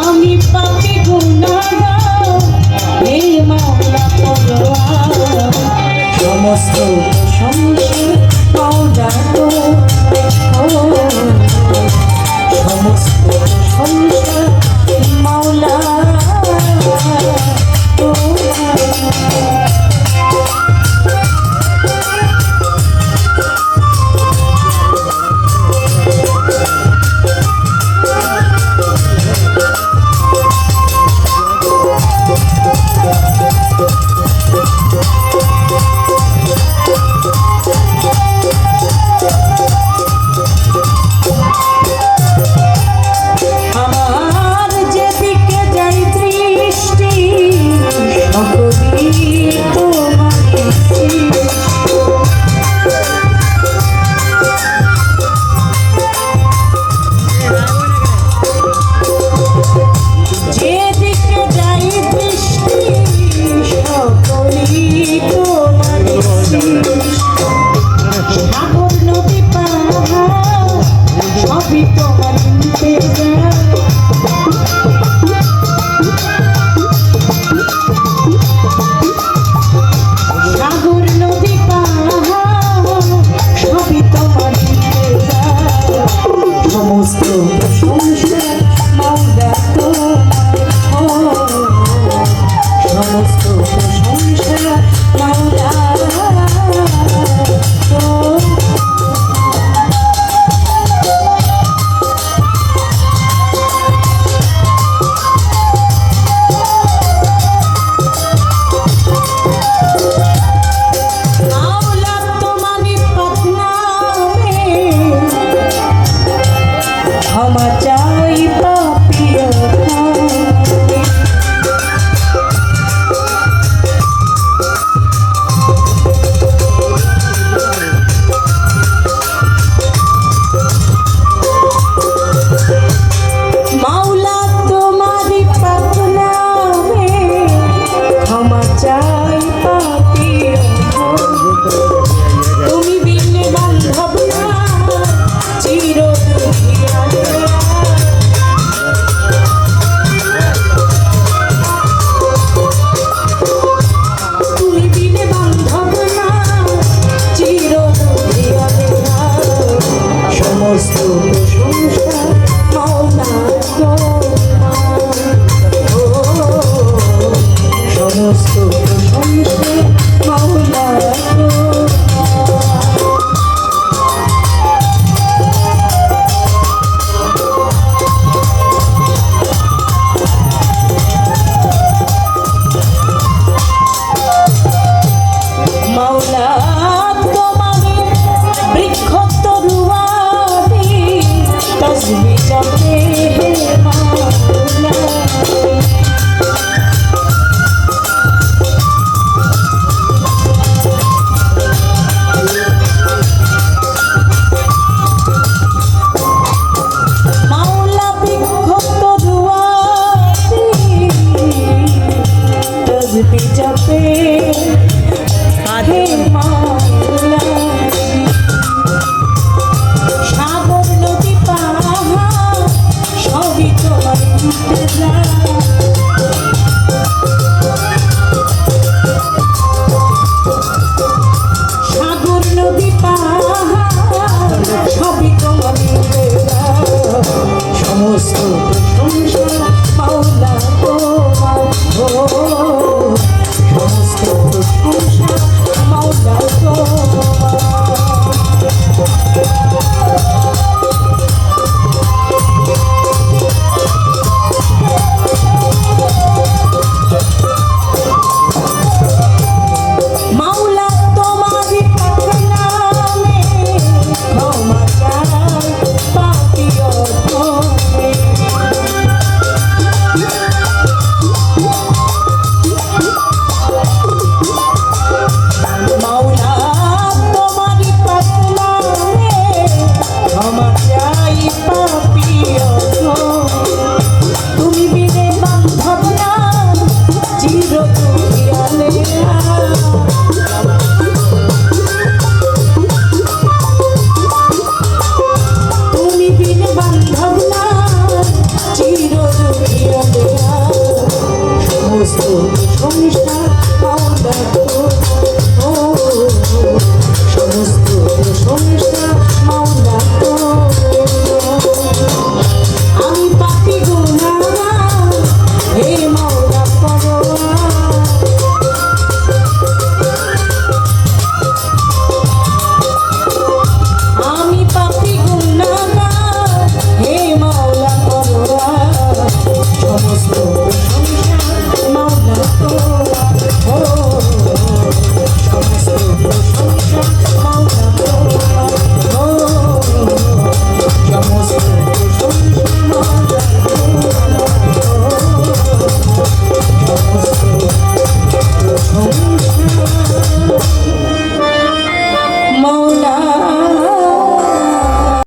আমি পাপি গুণাগার হে মাওলা পরোয়া সমস্ত সমস্যা পাওয়া তো সমস্ত Oh. সমস্ত প্রশংসা সংসার